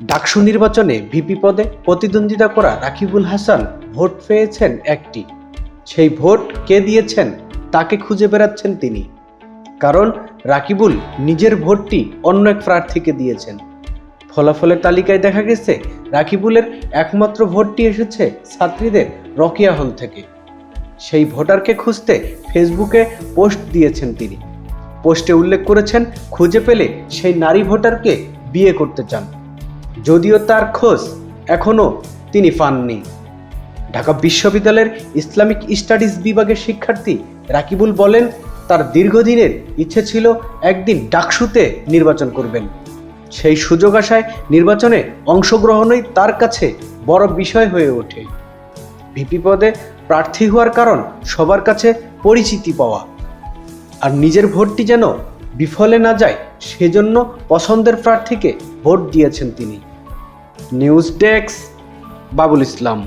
ডাকসু নির্বাচনে ভিপি পদে প্রতিদ্বন্দ্বিতা করা রাকিবুল হাসান ভোট পেয়েছেন একটি। সেই ভোট কে দিয়েছেন, তাকে খুঁজে বেড়াচ্ছেন তিনি। কারণ রাকিবুল নিজের ভোটটি অন্য এক প্রার্থীকে দিয়েছেন। ফলাফলের তালিকায় দেখা গেছে, রাকিবুলের একমাত্র ভোটটি এসেছে ছাত্রীদের রকিয়া হল থেকে। সেই ভোটারকে খুঁজতে ফেসবুকে পোস্ট দিয়েছেন তিনি। পোস্টে উল্লেখ করেছেন, খুঁজে পেলে সেই নারী ভোটারকে বিয়ে করতে চান। যদিও তার খোঁজ এখনও তিনি পাননি। ঢাকা বিশ্ববিদ্যালয়ের ইসলামিক স্টাডিজ বিভাগের শিক্ষার্থী রাকিবুল বলেন, তার দীর্ঘদিনের ইচ্ছে ছিল একদিন ডাকসুতে নির্বাচন করবেন। সেই সুযোগ আসায় নির্বাচনে অংশগ্রহণই তার কাছে বড় বিষয় হয়ে ওঠে। ভিপি পদে প্রার্থী হওয়ার কারণ সবার কাছে পরিচিতি পাওয়া। আর নিজের ভোটটি যেন বিফলে না যায় সেজন্য পছন্দের প্রার্থীকে ভোট দিয়েছেন তিনি। News desk Babul Islam.